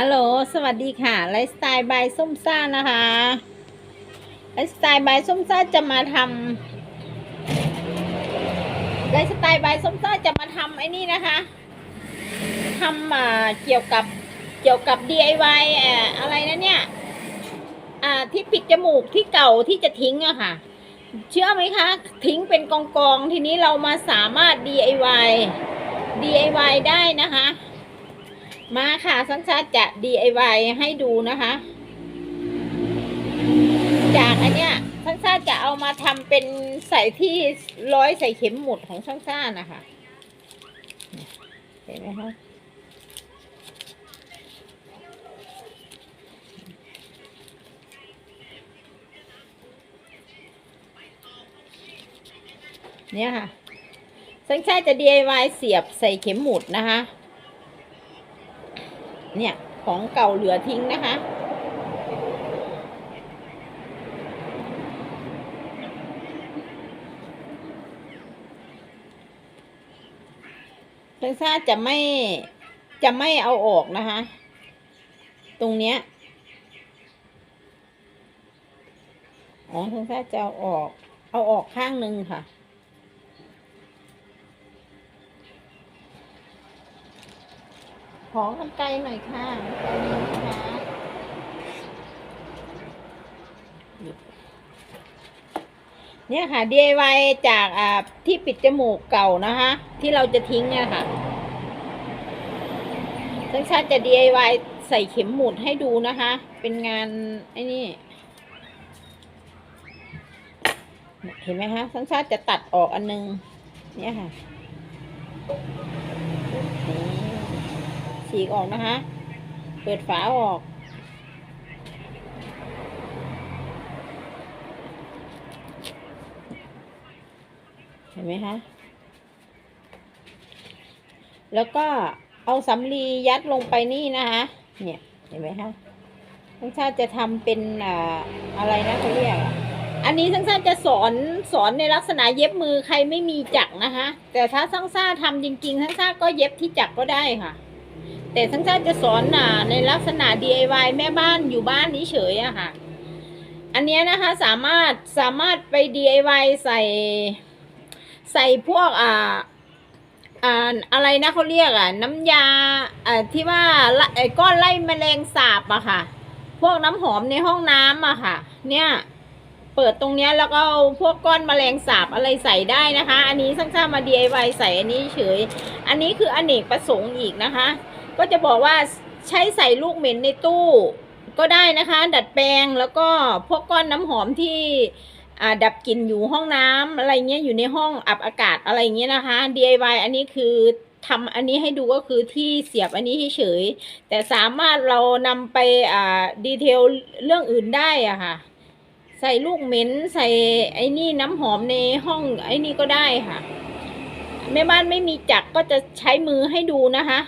ฮัลโหล สวัสดีค่ะ ไลฟ์สไตล์บายส้มซ่านะคะ ไลฟ์สไตล์บายส้มซ่าจะมาทำไลฟ์สไตล์บายส้มซ่าจะมาทำไอ้นี่นะคะทำอ่าเกี่ยวกับเกี่ยวกับ DIY อ่าอะไรนะเนี่ย อ่าที่ปิดจมูกที่เก่าที่จะทิ้งอะค่ะ เชื่อไหมคะ ทิ้งเป็นกองกองทีนี้เรามาสามารถ DIY DIY ได้นะคะ มาค่ะสังชาติจะ DIY ให้ดูนะคะ จากอันเนี้ยสังชาจะเอามาทำเป็นใส่ที่ร้อยใส่เข็มหมุดของช่างซ่านะคะ เห็นไหมคะเนี่ยค่ะสังชาจะ DIY เสียบใส่เข็มหมุดนะคะ เนี่ยของเก่าเหลือทิ้งนะคะเซนซ่าจะไม่จะไม่เอาออกนะคะ ตรงเนี้ย อ๋อเซนซ่าจะเอาออก เอาออกข้างหนึ่งค่ะ ขอกันไกลหน่อยค่ะกันไกลนี้นะคะเนี่ยค่ะ DIY จากอ่าที่ปิดจมูกเก่านะคะ ที่เราจะทิ้งเนี่ยค่ะสังชาติจะ DIY ใส่เข็มหมุดให้ดูนะคะ เป็นงานไอ้นี่ เห็นไหมคะสังชาติจะตัดออกอันนึง เนี่ยค่ะ ฉีกออกนะคะ เปิดฝาออก เห็นไหมคะ แล้วก็เอาสำลียัดลงไปนี่นะคะ เนี่ย เห็นไหมคะทั้งชาติจะทำเป็นอะไรนะเขาเรียกอันนี้ทั้งชาติจะสอนสอนในลักษณะเย็บมือใครไม่มีจักรนะคะ แต่ถ้าทั้งชาติทำจริง ๆ ทั้งชาติก็เย็บที่จักรก็ได้ค่ะ แต่ทั้งชาติจะสอนอ่าในลักษณะ DIY แม่บ้านอยู่บ้านนี้เฉยอะค่ะ อันเนี้ยนะคะสามารถสามารถไป DIY ใส่ใส่พวกอ่าอ่าอะไรนะเขาเรียกอะ น้ำยาอ่าที่ว่าละไอ้ก้อนไล่แมลงสาบอะค่ะ พวกน้ำหอมในห้องน้ำอะค่ะ เนี่ยเปิดตรงเนี้ยแล้วก็เอาพวกก้อนแมลงสาบอะไรใส่ได้นะคะ อันนี้สร้างๆมา DIY ใส่อันนี้เฉย อันนี้คืออเนกประสงค์อีกนะคะ ก็จะบอกว่าใช้ใส่ลูกเหม็นในตู้ก็ได้นะคะ ดัดแปลงแล้วก็พวกก้อนน้ำหอมที่ดับกลิ่นอยู่ห้องน้ำอะไรเงี้ยอยู่ในห้องอับอากาศอะไรเงี้ยนะคะ DIY อันนี้คือทำอันนี้ให้ดูก็คือที่เสียบอันนี้เฉยแต่สามารถเรานำไปดีเทลเรื่องอื่นได้อะค่ะ ใส่ลูกเหม็นใส่ไอ้นี่น้ำหอมในห้องไอ้นี่ก็ได้ค่ะแม่บ้านไม่มีจักรก็จะใช้มือให้ดูนะคะ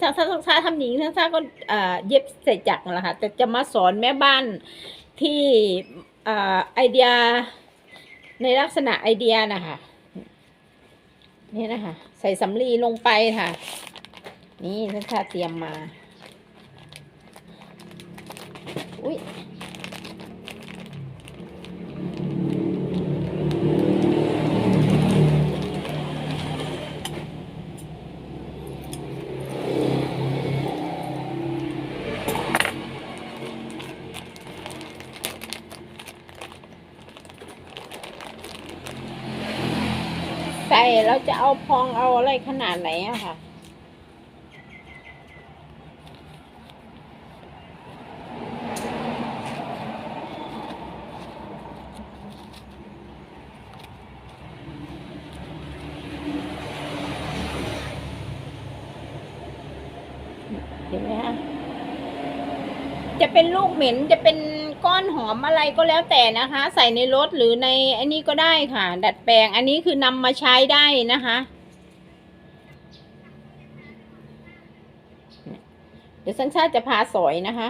แต่ถ้าถ้าถ้าทำหญิงถ้าถ้าก็เอ่อเย็บใส่จักรนั่นแหละค่ะแต่จะมาสอนแม่บ้านที่เอ่อไอเดียในลักษณะไอเดียนะคะนี่นะคะ ใส่สำลีลงไปค่ะ นี่ท่านชาเตรียมมา อุ้ย ใส่เราจะเอาพองเอาอะไรขนาดไหนอะค่ะ เห็นไหมคะจะเป็นลูกเหม็นจะเป็น ก้อนหอมอะไรก็แล้วแต่นะคะ ใส่ในรถหรือในอันนี้ก็ได้ค่ะ ดัดแปลงอันนี้คือนำมาใช้ได้นะคะ เดี๋ยวสัญชาติจะพาสอยนะคะ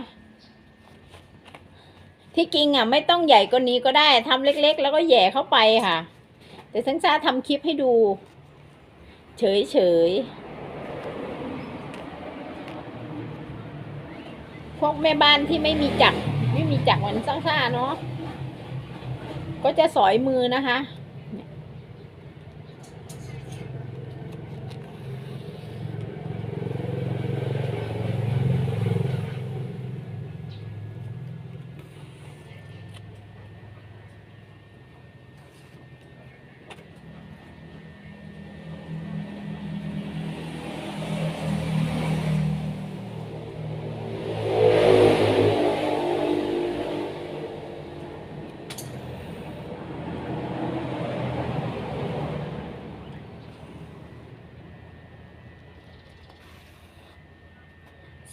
ที่จริงอะไม่ต้องใหญ่กว่านี้ก็ได้ทำเล็กๆ แล้วก็แย่เข้าไปค่ะแต่สัญชาติทำคลิปให้ดู เฉยๆพวกแม่บ้านที่ไม่มีจักร ไม่มีจักรมันซ่าๆเนาะก็จะสอยมือนะคะ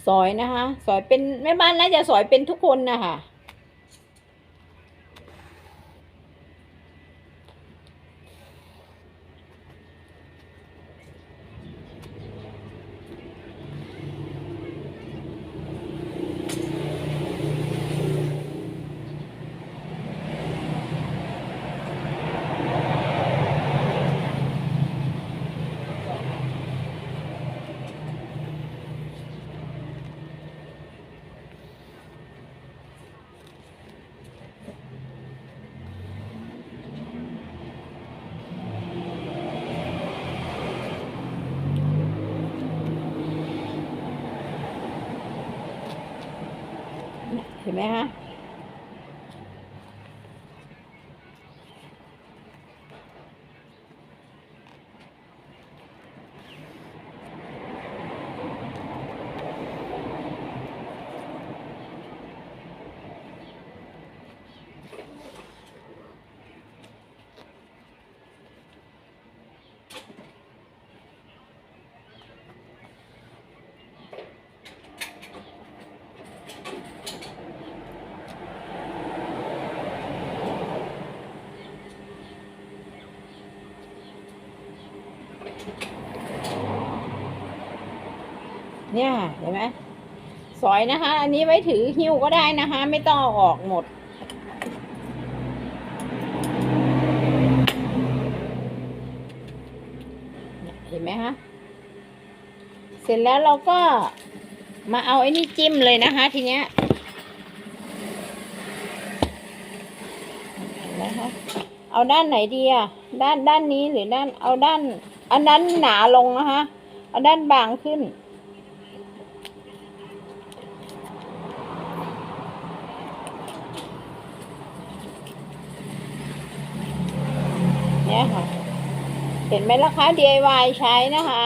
สอยนะคะ สอยเป็นแม่บ้านน่าจะสอยเป็นทุกคนนะคะ เห็น ไหมคะ เนี่ยเห็นไหมสอยนะคะ อันนี้ไว้ถือหิ้วก็ได้นะคะ ไม่ต้องอออกหมด เห็นไหมคะ เสร็จแล้วเราก็มาเอาไอ้นี่จิ้มเลยนะคะ ทีเนี้ยเห็นไหมคะเอาด้านไหนดีอะด้านด้านนี้หรือด้านเอาด้าน อันนั้นหนาลงนะคะ เอาด้านบางขึ้น เนี้ยค่ะ เห็นไหมล่ะคะ DIY ใช้นะคะ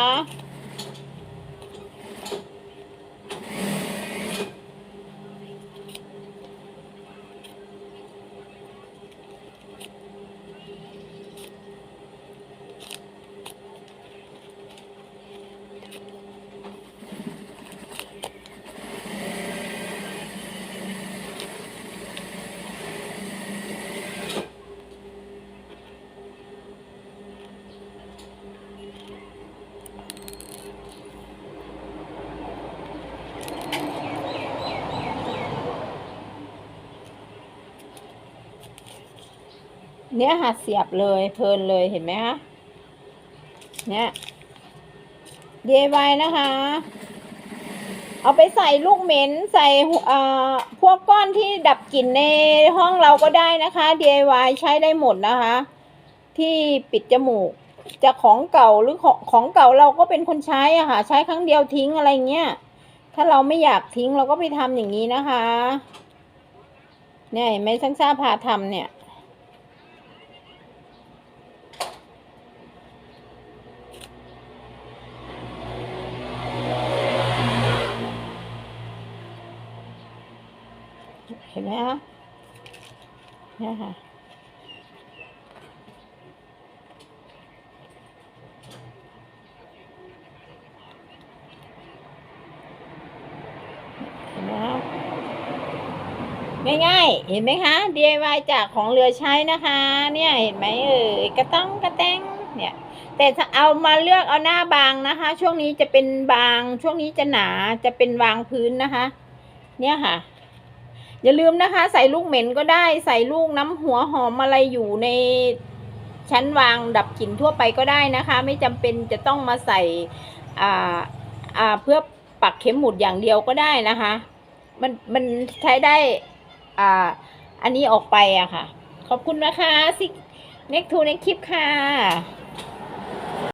เนี่ยค่ะเสียบเลยเพลินเลยเห็นไหมคะเนี่ย DIY นะคะ เอาไปใส่ลูกเหม็นใส่เอ่อพวกก้อนที่ดับกลิ่นในห้องเราก็ได้นะคะ DIY ใช้ได้หมดนะคะ ที่ปิดจมูกจะของเก่าหรือของของเก่าเราก็เป็นคนใช้อะค่ะ ใช้ครั้งเดียวทิ้งอะไรเงี้ย ถ้าเราไม่อยากทิ้งเราก็ไปทำอย่างนี้นะคะ เนี่ยเห็นไหมช่างซ่าพาทำเนี่ย เห็ นไหมคะเนี่ยค่ะนไมคะง่ายๆเห็นไหมคะ DIY จากของเรือใช้นะคะ เนี่ยเห็นไหมเอ่ยกระต้องกระแตงเนี่ยแต่เอามาเลือกเอาหน้าบางนะคะ ช่วงนี้จะเป็นบางช่วงนี้จะหนาจะเป็นวางพื้นนะคะ เนี่ยค่ะ อย่าลืมนะคะ ใส่ลูกเหม็นก็ได้ ใส่ลูกน้ำหัวหอมอะไรอยู่ในชั้นวางดับกลิ่นทั่วไปก็ได้นะคะ ไม่จำเป็นจะต้องมาใส่อ่าอ่าเพื่อปักเข็มหมุดอย่างเดียวก็ได้นะคะ มันมันใช้ได้อ่าอันนี้ออกไปอะค่ะ ขอบคุณนะคะซิกเน็กทูในคลิปค่ะ